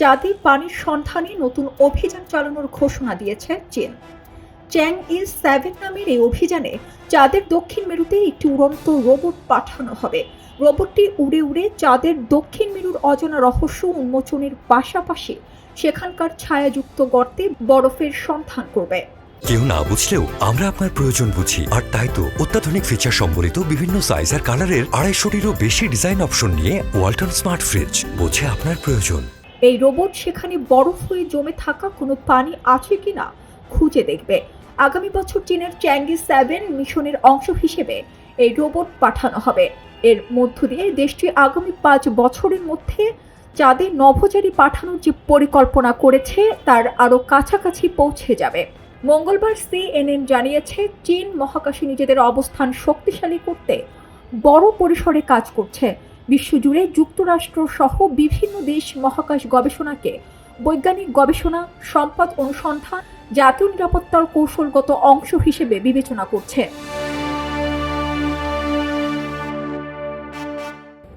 চাঁদে পানির সন্ধানে নতুন অভিযান চালানোর ঘোষণা দিয়েছে চীন। চ্যাং ইজ সেভেন নামের এই অভিযানে চাঁদের দক্ষিণ মেরুতে একটি উড়ন্ত রোবট পাঠানো হবে। রোবটটি উড়ে উড়ে চাঁদের দক্ষিণ মেরুর অজানা রহস্য উন্মোচনের পাশাপাশি সেখানকার ছায়াযুক্ত গর্তে বরফের সন্ধান করবে। কেউ না বুঝলেও আমরা আপনার প্রয়োজন বুঝি। আর তাই তো অত্যাধুনিক ফিচার সম্বলিত বিভিন্ন সাইজ আর কালারের আড়াইশোটিরও বেশি ডিজাইন অপশন নিয়ে ওয়ালটন স্মার্ট ফ্রিজ বোঝে আপনার প্রয়োজন। এই রোবট সেখানে বরফ হয়ে জমে থাকা কোনো পানি আছে কিনা খুঁজে দেখবে। আগামী বছর চীনের চ্যাঙ্গি সেভেন মিশনের অংশ হিসেবে এই রোবট পাঠানো হবে। এর মধ্য দিয়ে দেশটি আগামী পাঁচ বছরের মধ্যে চাঁদে নভোচারী পাঠানোর যে পরিকল্পনা করেছে, তার আরও কাছাকাছি পৌঁছে যাবে। মঙ্গলবার সিএনএন জানিয়েছে, চীন মহাকাশে নিজেদের অবস্থান শক্তিশালী করতে বড় পরিসরে কাজ করছে। বিশ্বজুড়ে যুক্তরাষ্ট্র সহ বিভিন্ন দেশ মহাকাশ গবেষণাকে বৈজ্ঞানিক গবেষণা, সম্পদ অনুসন্ধান, জাতীয় নিরাপত্তার কৌশলগত অংশ হিসেবে বিবেচনা করছে।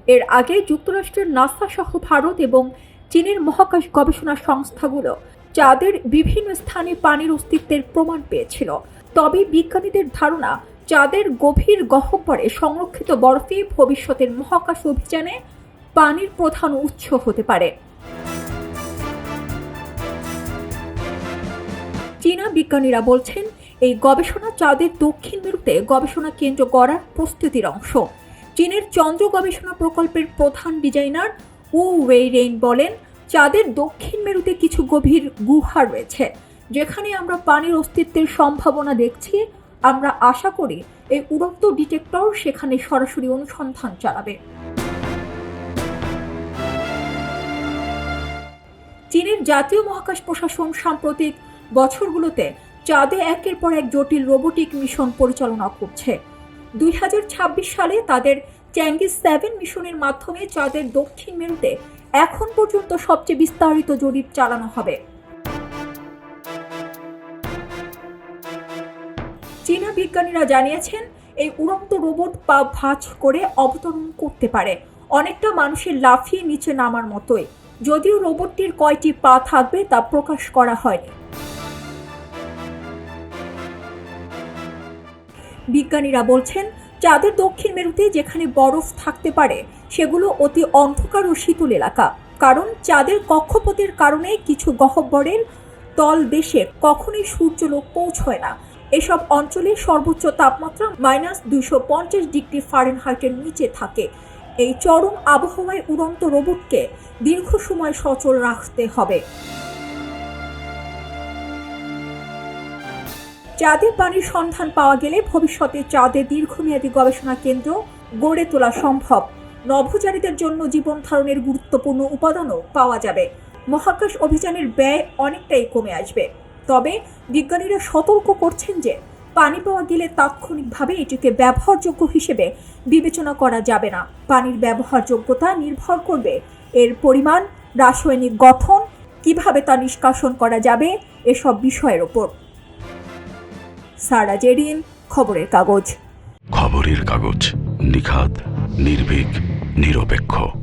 এর আগে যুক্তরাষ্ট্রের নাসা সহ ভারত এবং চীনের মহাকাশ গবেষণা সংস্থাগুলো চাঁদের বিভিন্ন স্থানে পানির অস্তিত্বের প্রমাণ পেয়েছিল। তবে বিজ্ঞানীদের ধারণা চাঁদের গভীর গহ্বরে সংরক্ষিত বরফে ভবিষ্যতের মহাকাশ অভিযানে পানির প্রধান উৎস হতে পারে। চীনা বিজ্ঞানীরা বলছেন, এই গবেষণা চাঁদের দক্ষিণ মেরুতে গবেষণা কেন্দ্র গড়ার প্রস্তুতির অংশ। চীনের চন্দ্র গবেষণা প্রকল্পের প্রধান ডিজাইনার উ ওয়েই রেইন বলেন, চাঁদের দক্ষিণ মেরুতে কিছু গভীর গুহা রয়েছে, যেখানে আমরা পানির অস্তিত্বের সম্ভাবনা দেখছি আমরা আশা করি এই উড়ন্ত ডিটেক্টর সেখানে সরাসরি অনুসন্ধান চালাবে। চীনের জাতীয় মহাকাশ প্রশাসন সাম্প্রতিক বছরগুলোতে চাঁদে একের পর এক জটিল রোবোটিক মিশন পরিচালনা করছে। দুই হাজার ছাব্বিশ সালে তাদের চ্যাঙ্গিস সেভেন মিশনের মাধ্যমে চাঁদের দক্ষিণ মেরুতে এখন পর্যন্ত সবচেয়ে বিস্তারিত জরিপ চালানো হবে। চীনা বিজ্ঞানীরা জানিয়েছেন, এই উড়ন্ত রোবট পা ভাঁজ করে অবতরণ করতে পারে। অনেকটা মানুষের লাফিয়ে নিচে নামার মতোই। যদিও রোবটটির কয়টি পা থাকবে তা প্রকাশ করা হয়নি। বিজ্ঞানীরা বলছেন, চাঁদের দক্ষিণ মেরুতে যেখানে বরফ থাকতে পারে, সেগুলো অতি অন্ধকার ও শীতল এলাকা। কারণ চাঁদের কক্ষপথের কারণে কিছু গহ্বরের তল দেশে কখনোই সূর্যলোক পৌঁছয় না। এসব অঞ্চলে সর্বোচ্চ তাপমাত্রা মাইনাস দুইশো পঞ্চাশ ডিগ্রি ফারেনহাইটের নিচে থাকে। এই চরম আবহাওয়ায় উড়ন্ত রোবটকে দীর্ঘ সময় সচল রাখতে হবে। চাঁদে পানির সন্ধান পাওয়া গেলে ভবিষ্যতে চাঁদে দীর্ঘমেয়াদী গবেষণা কেন্দ্র গড়ে তোলা সম্ভব। নভোচারীদের জন্য জীবন ধারণের গুরুত্বপূর্ণ উপাদানও পাওয়া যাবে। মহাকাশ অভিযানের ব্যয় অনেকটাই কমে আসবে। তবে বিজ্ঞানীরা সতর্ক করছেন যে পানি পাওয়া গেলে তাৎক্ষণিকভাবে এটিকে ব্যবহারযোগ্য হিসেবে বিবেচনা করা যাবে না। পানির ব্যবহারযোগ্যতা নির্ভর করবে এর পরিমাণ, রাসায়নিক গঠন, কীভাবে তা নিষ্কাশন করা যাবে, এসব বিষয়ের ওপর। সারা জেরিন খবরের কাগজ। খবরের কাগজ নিখাত নির্ভীক, নিরপেক্ষ।